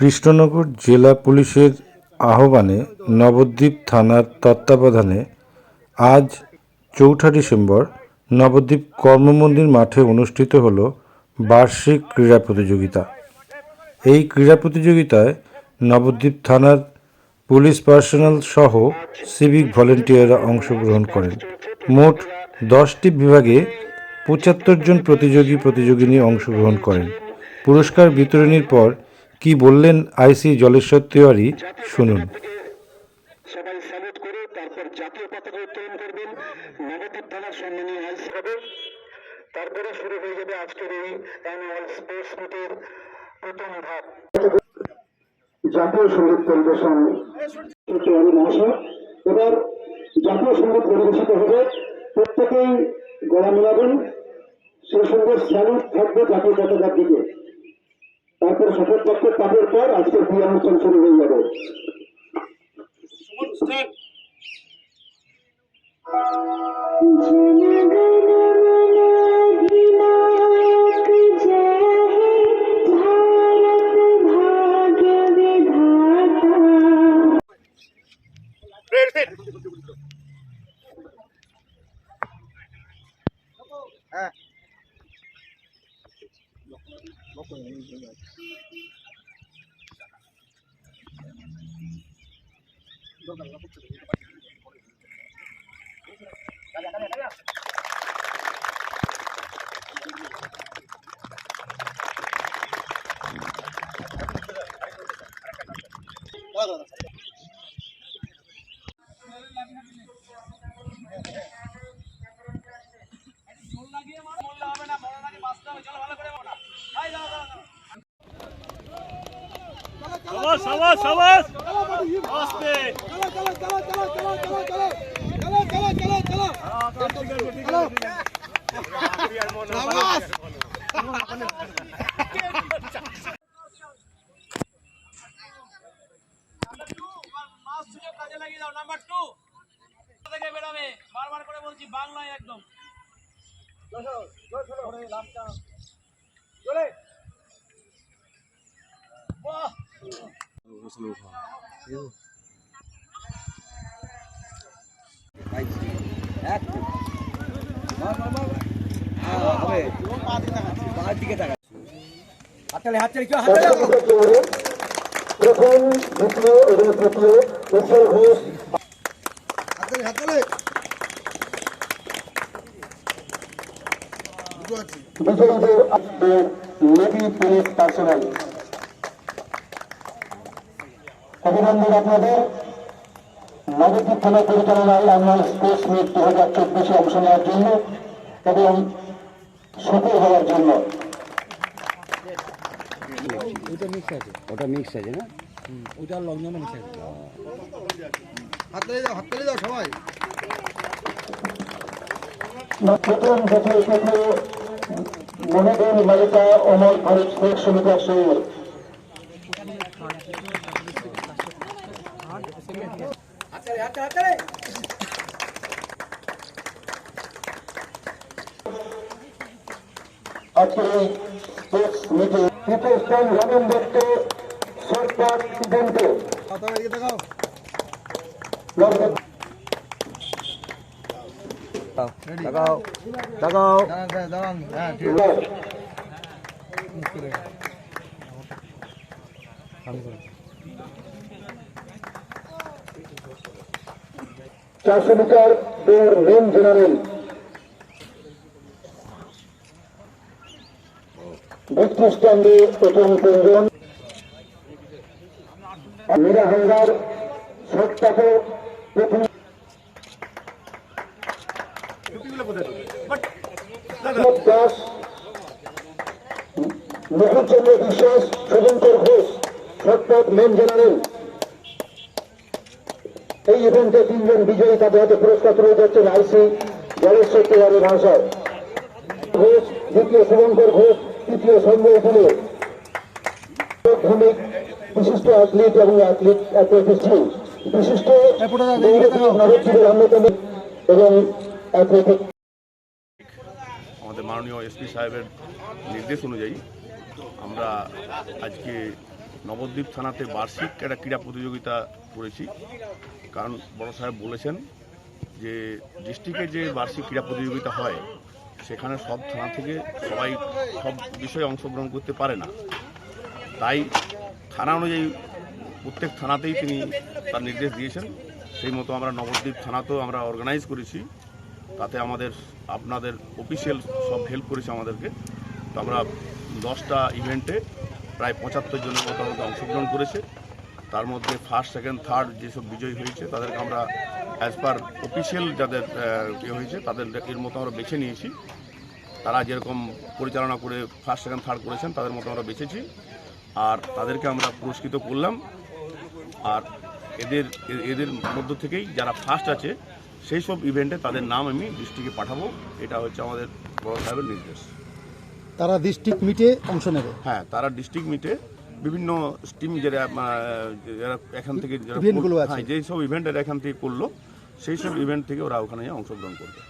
কৃষ্ণনগর জেলা পুলিশের আহ্বানে নবদ্বীপ থানার তত্ত্বাবধানে আজ চৌঠা ডিসেম্বর নবদ্বীপ কর্মমন্দির মাঠে অনুষ্ঠিত হল বার্ষিক ক্রীড়া প্রতিযোগিতা। এই ক্রীড়া প্রতিযোগিতায় নবদ্বীপ থানার পুলিশ পার্সোনাল সহ সিভিক ভলেন্টিয়াররা অংশগ্রহণ করেন। মোট দশটি বিভাগে পঁচাত্তর জন প্রতিযোগী প্রতিযোগিনী অংশগ্রহণ করেন। পুরস্কার বিতরণীর পর কি বললেন আইসি জলেশ্বর তিওয়ারি? শুনুন। সবাই স্যালুট করে তারপর জাতীয় পতাকা উত্তোলন করবেন। নবদ্বীপ থানার সম্মানীয় আইস হবে। তারপরে শুরু হয়ে যাবে আজকের এই অ্যানুয়াল স্পোর্টস মিটের প্রথম ধাপ। জাতীয় সংগীত পরিবেশন চৌধুরী মহাশয় এবার জাতীয় সংগীত পরিবেশিত হবে। প্রত্যেকেই গলা মিলাবেন সেই সঙ্গে স্যালুট থাকবে জাতীয় পতাকার দিকে। তারপর শপথ পক্ষ পাঠের পর আজকের বিয়ে অনুষ্ঠান শুরু হয়ে যাবে। অনুষ্ঠান 僕の友人が。だから、僕の友人が。সাবাস সাবাস। আস্তে। কাজে লাগিয়ে দাও নাম্বার টু থেকে বেরোবে বারবার করে বলছি বাংলায় একদম প্রথম দ্বিতীয় এবং তৃতীয় পুলিশ পার্সোনাল অভিনন্দন আপনাদের নবদ্বীপ থানা পরিচালনায় অ্যানুয়াল স্পোর্টস মিট দু হাজার চব্বিশে অংশ নেওয়ার জন্য এবং সফল হওয়ার জন্য। ওটা মিক্স আছে না? তৃতীয় স্থান রমেন দত্ত সরকার ইভেন্টে লাগাও লাগাও চারশো মিটার দৌড় মেন জেনারেল। বত্রিশ স্ট্যান্ডে প্রথম তিনজন মীরা হাঙ্গার শর্টটাকে প্রথম Das Mukhuchandra Biswas Subhankar Ghosh shot put men general. এই ইভেন্টে তিনজন বিজয়ী তাদের হাতে পুরস্কার তুলে যাচ্ছেন আইসি জলেশ্বর তিওয়ারি ভাষায়। ঘোষ, দ্বিতীয় শুভঙ্কর ঘোষ, তৃতীয় সঞ্জয় ফুলে। বিশিষ্ট অ্যাথলিট এবং অ্যাথলিট অ্যাথলেটিক্স টিম বিশিষ্ট নবদ্বীপের অন্যতম এবং অ্যাথলেটিক আমাদের মাননীয় এসপি সাহেবের নির্দেশ অনুযায়ী আমরা আজকে নবদ্বীপ থানাতে বার্ষিক একটা ক্রীড়া প্রতিযোগিতা করেছি। কারণ বড় সাহেব বলেছেন যে ডিস্ট্রিক্টে যে বার্ষিক ক্রীড়া প্রতিযোগিতা হয়, সেখানে সব থানা থেকে সবাই সব বিষয়ে অংশগ্রহণ করতে পারে না। তাই থানা অনুযায়ী প্রত্যেক থানাতেই তিনি তার নির্দেশ দিয়েছেন। সেই মতো আমরা নবদ্বীপ থানাতেও আমরা অর্গানাইজ করেছি। তাতে আমাদের, আপনাদের অফিসিয়াল সব হেল্প করেছে আমাদেরকে। তো আমরা দশটা ইভেন্টে প্রায় পঁচাত্তর জনের মতো আমাদের অংশগ্রহণ করেছে। তার মধ্যে ফার্স্ট সেকেন্ড থার্ড যেসব বিজয়ী হয়েছে তাদেরকে আমরা অ্যাজ পার অফিসিয়াল যাদের ইয়ে হয়েছে তাদের এর মতো আমরা বেছে নিয়েছি। তারা যেরকম পরিচালনা করে ফার্স্ট সেকেন্ড থার্ড করেছেন তাদের মতো আমরা বেছেছি। আর তাদেরকে আমরা পুরস্কৃত করলাম। আর এদের এদের মধ্য থেকেই যারা ফার্স্ট আছে সেই সব ইভেন্টে তাদের নাম আমি ডিস্ট্রিক্টে পাঠাবো। এটা হচ্ছে আমাদের বড় সাহেবের নির্দেশ। তারা ডিস্ট্রিক্ট মিটে অংশ নেবে? হ্যাঁ তারা ডিস্ট্রিক্ট মিটে বিভিন্ন টিম যারা যারা এখান থেকে যারা। হ্যাঁ যেই সব ইভেন্ট এরা এখান থেকে করল সেই সব ইভেন্ট থেকে ওরা ওখানে অংশগ্রহণ করবে